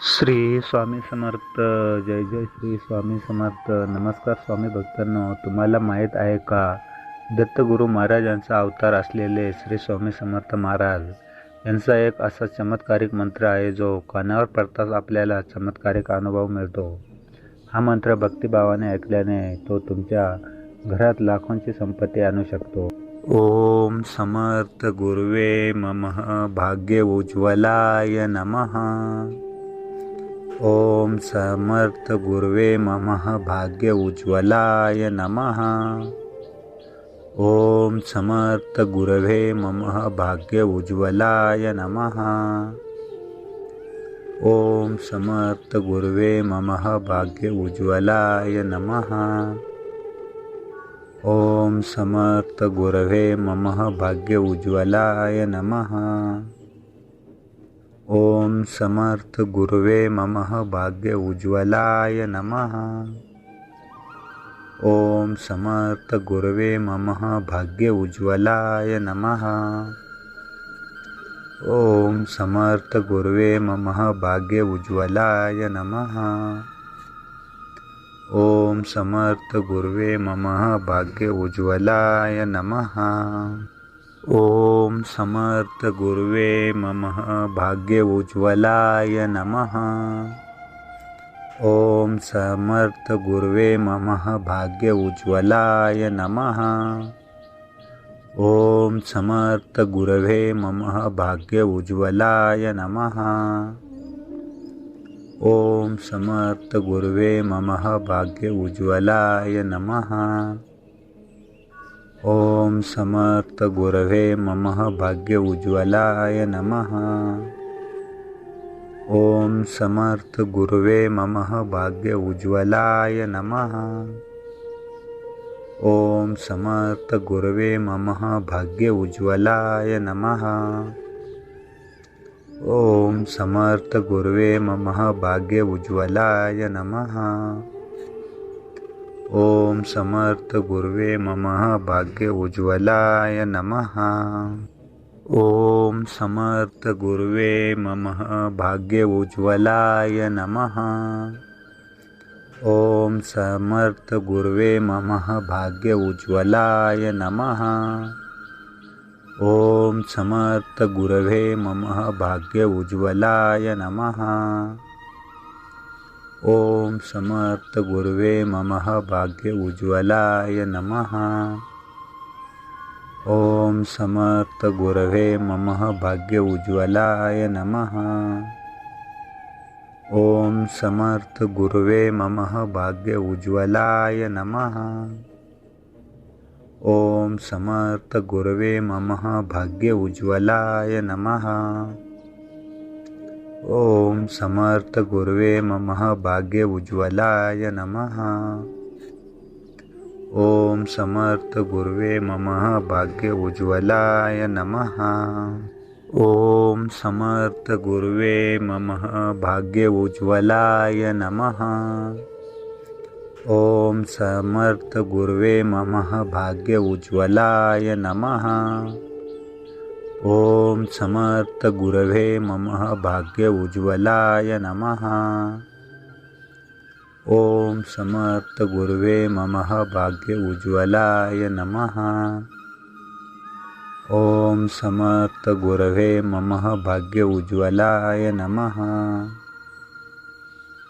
श्री स्वामी समर्थ जय जय श्री स्वामी समर्थ. नमस्कार स्वामी भक्तांनो तुम्हाला माहीत आहे का? दत्तगुरू महाराजांचा अवतार असलेले श्री स्वामी समर्थ महाराज यांचा एक असा चमत्कारिक मंत्र आहे जो कानावर पडताच आपल्याला चमत्कारिक अनुभव मिळतो. हा मंत्र भक्तिभावाने ऐकल्याने तो तुमच्या घरात लाखोंची संपत्ती आणू शकतो. ओम समर्थ गुरुवे मम भाग्य उज्ज्वलाय नमः. ॐ समर्थगुर्वे ममः भाग्यउज्ज्वलाय नमः। ॐ समर्थगुरवे ममः भाग्यउज्ज्वलाय नमः। भाग्य उज्ज्वलाय नम। भाग्यउज्ज्वलाय नमः गुरुवे मम भाग्य उज्ज्वलाय नमः। ओम समर्थ ॐ समर्थगुरुवे ममः भाग्यउज्ज्वलाय नमः। ॐ समर्थगुरुवे ममः भाग्यउज्ज्वलाय नमः। ॐ समर्थगुरुवे ममः भाग्यउज्ज्वलाय नमः। गुरुवे समर्थगुरुवे भाग्य उज्ज्वलाय नमः। ओम समर्थ गुर्वे ममः भाग्य उज्ज्वलाय नमः। ओम समर्थ गुर्वे ममः भाग्य उज्ज्वलाय नमः। ओम समर्थ गुरवे ममः भाग्य उज्ज्वलाय नमः। ओम समर्थ गुर्वे ममः भाग्य उज्ज्वलाय नमः। ओम समर्थ गुरवे ममः भाग्य उज्ज्वलाय नमः। ओम समर्थ गुरुवे ममः भाग्य उज्ज्वलाय नमः। ओम समर्थ गुरवे ममः भाग्य उज्ज्वलाय नमः। ओम समर्थ गुरुवे ममः भाग्य उज्ज्वलाय नमः। ओम समर्थ गुर्वे ममः भाग्य उज्ज्वलाय नमः। ओम समर्थ गुर्वे ममः भाग्य उज्ज्वलाय नमः। ओम समर्थ गुर्वे मम भाग्य उज्ज्वलाय नमः। ओम समर्थ गुरवे मम भाग्य उज्ज्वलाय नमः। ओम समर्थ गुरवे ममः भाग्य उज्ज्वलाय नमः। ओम समर्थ गुरवे ममः भाग्य उज्ज्वलाय नमः। ओम समर्थ गुरुवे ममः भाग्य उज्ज्वलाय नमः। ओम समर्थ गुरवे ममः भाग्य उज्ज्वलाय नमः। ओम समर्थ गुरवे ममः भाग्य उज्ज्वलाय नमः। ओम समर्थ गुरवे ममः भाग्य उज्ज्वलाय नमः। ओम समर्थ गुरवे ममः भाग्य उज्ज्वलाय नमः। ओम समर्थ गुरवे ममः भाग्य उज्ज्वलाय नमः। ओम समर्थ गुरवे मम भाग्य उज्ज्वलाय नमः। ओम समर्थ गुरुवे मम भाग्य उज्ज्वलाय नमः। ओम समर्थ गुरवे ममः भाग्य उज्ज्वलाय नमः।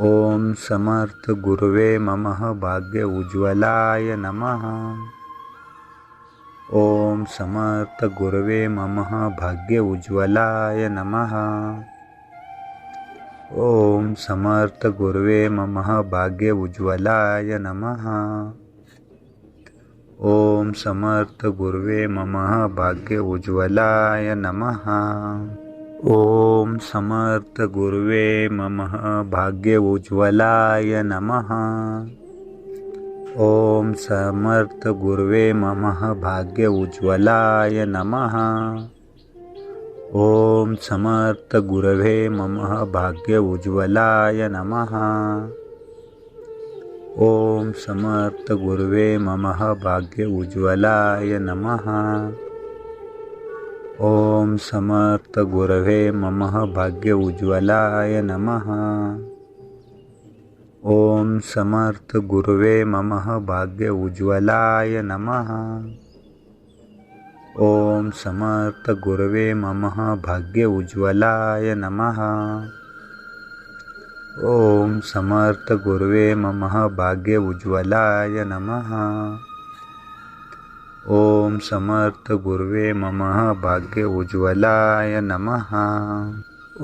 ओम समर्थ गुरुवे मम भाग्य उज्ज्वलाय नमः। ॐ समर्थगुरवे ममः भाग्यउज्ज्वलाय नमः। ॐ समर्थगुरवे ममः भाग्यउज्ज्वलाय नमः। भाग्य उज्ज्वलाय नम। भाग्यउज्ज्वलाय नमः ॐ मम भाग्य उज्ज्वलाय नमः। ु मम भाग्य उज्ज्वलाय नम। ओं समर्थगुर्वे मम भाग्य उज्ज्वलाय नम। ओम समर्थ भाग्यउज्ज्वलाय मम भाग्य उज्ज्वलाय नम। ओम समर्थ ॐ मम भाग्य उज्ज्वलाय नमः। ॐ समर्थगुरुवे ममः भाग्य उज्ज्वलाय नमः। समर्थ समर्थगुरुवे ममः भाग्य उज्ज्वलाय नमः। ॐ समर्थगुरुवे ममः भाग्य उज्ज्वलाय नमः। समर्थ समर्थगुरुवे ममः भाग्य उज्ज्वलाय नमः।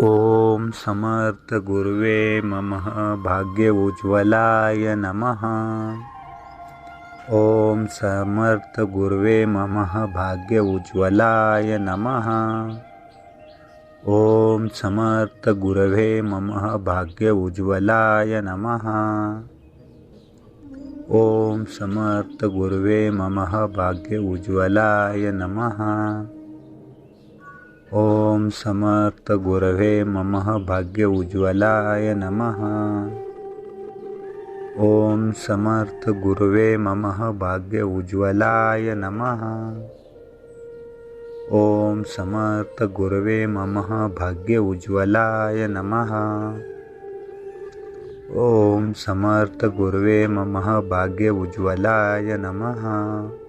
ओम समर्थ गुरुवे मम भाग्य उज्ज्वलाय नमः। समर्थ गुरुवे मम भाग्य उज्ज्वलाय नमः। समर्थ गुरुवे मम भाग्य उज्ज्वलाय नमः। समर्थ गुरुवे मम भाग्य उज्ज्वलाय नमः। ॐ ओम समर्थ गुरवे मम भाग्य उज्ज्वलाय नम। ओम समर्थ गुरवे मम भाग्य उज्ज्वलाय नम। ओम समर्थ गुरवे मम भाग्य उज्ज्वलाय नम। ओम समर्थ गुरवे मम भाग्य उज्ज्वलाय नमः।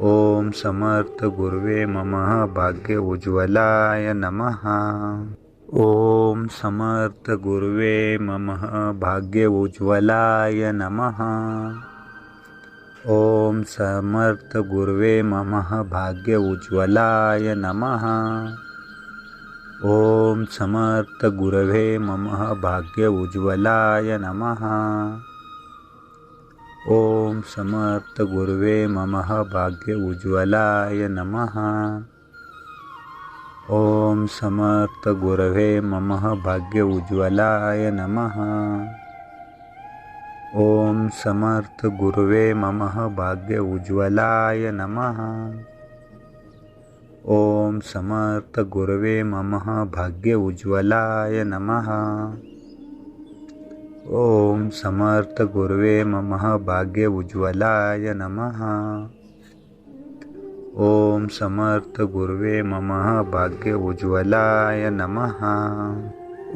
ओम समर्थ गुर्वे ममः भाग्य उज्ज्वलाय नमः। ओम समर्थ गुर्वे ममः भाग्य उज्ज्वलाय नमः। ओम समर्थ गुर्वे ममः भाग्य उज्ज्वलाय नमः। ओम समर्थ गुरवे ममः भाग्य उज्ज्वलाय नमः। ओम समर्थ गुरवे ममः भाग्य उज्ज्वलाय नमः। ओम समर्थ गुरवे ममः भाग्य उज्ज्वलाय नमः। ओम समर्थ गुरवे ममः भाग्य उज्ज्वलाय नमः। ओम समर्थ गुरवे ममः भाग्य उज्ज्वलाय नमः। ओम समर्थ गुरवे ममः भाग्य उज्ज्वलाय नमः। ओम समर्थ गुरवे ममः भाग्य उज्ज्वलाय नमः।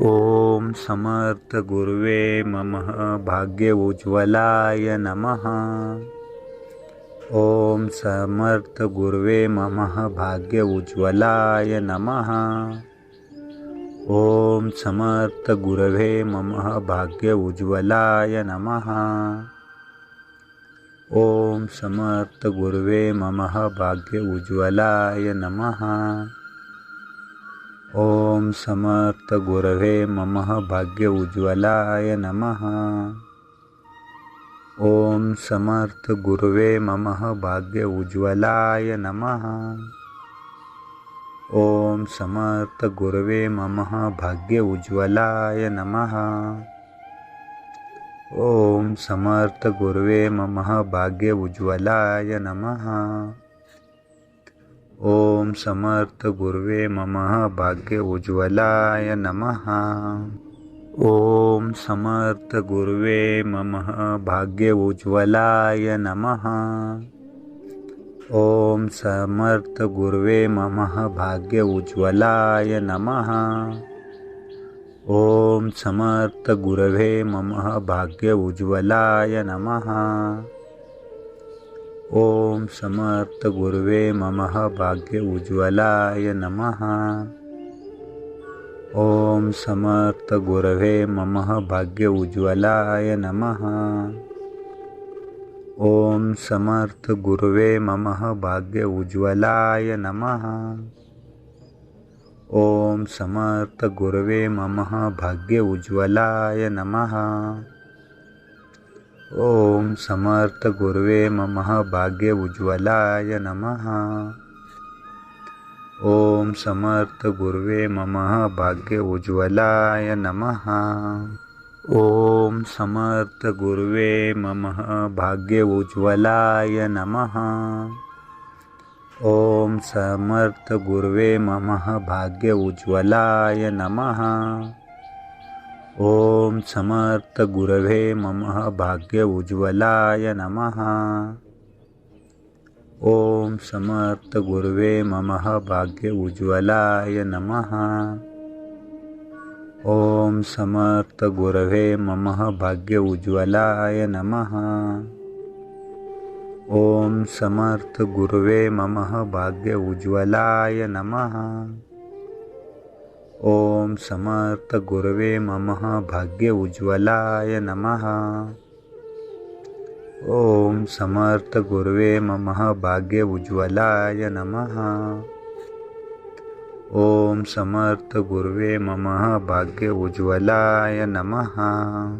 ओम समर्थ गुरवे ममः भाग्य उज्ज्वलाय नमः। ओम समर्थ गुरवे ममः भाग्य उज्ज्वलाय नमः। ओम समर्थ गुरवे मम भाग्य उज्ज्वलाय नम। ओम समर्थ गुरवे मम भाग्य उज्ज्वलाय नम। ओम समर्थ गुरवे मम भाग्य उज्ज्वलाय नम। ओम समर्थ गुरवे मम भाग्य उज्ज्वलाय नमः। ओम समर्थ गुरवे ममः भाग्य उज्ज्वलाय नमः। ओम समर्थ गुरवे मम भाग्य उज्ज्वलाय नमः। ओम समर्थ गुरवे ममः भाग्य उज्ज्वलाय नमः। ओम समर्थ गुरवे ममः भाग्य उज्ज्वलाय नमः। ओम समर्थ गुर्वे मम भाग्य उज्ज्वलाय नम। ओम समर्थ गुर्वे मम भाग्य उज्ज्वलाय नम। ओम समर्थ गुर्वे मम भाग्य उज्ज्वलाय नम। ओम समर्थ गुर्वे मम भाग्य उज्ज्वलाय नमः। ओम समर्थ गुरवे ममः भाग्य उज्ज्वलाय नमः। ओम समर्थ गुरवे ममः भाग्य उज्ज्वलाय नमः। ओम समर्थ गुरवे ममः भाग्य उज्ज्वलाय नमः। ओम समर्थ गुरवे ममः भाग्य उज्ज्वलाय नमः। ओम समर्थ गुरुवे मम भाग्य उज्ज्वलाय नमः समर्थ गुरुवे मम भाग्य उज्ज्वलाय नमः समर्थ गुरुवे मम भाग्य उज्ज्वलाय नमः समर्थ गुरुवे मम भाग्य उज्ज्वलाय नमः। ओम समर्थ गुरवे मम भाग्य उज्ज्वलाय नम। ओम समर्थ गुरवे मम भाग्य उज्ज्वलाय नम। ओम समर्थ गुरवे मम भाग्य उज्ज्वलाय नम। ओम समर्थ गुरवे मम भाग्य उज्ज्वलाय नमः। ओम समर्थ गुर्वे मम भाग्य उज्ज्वलाय नमः।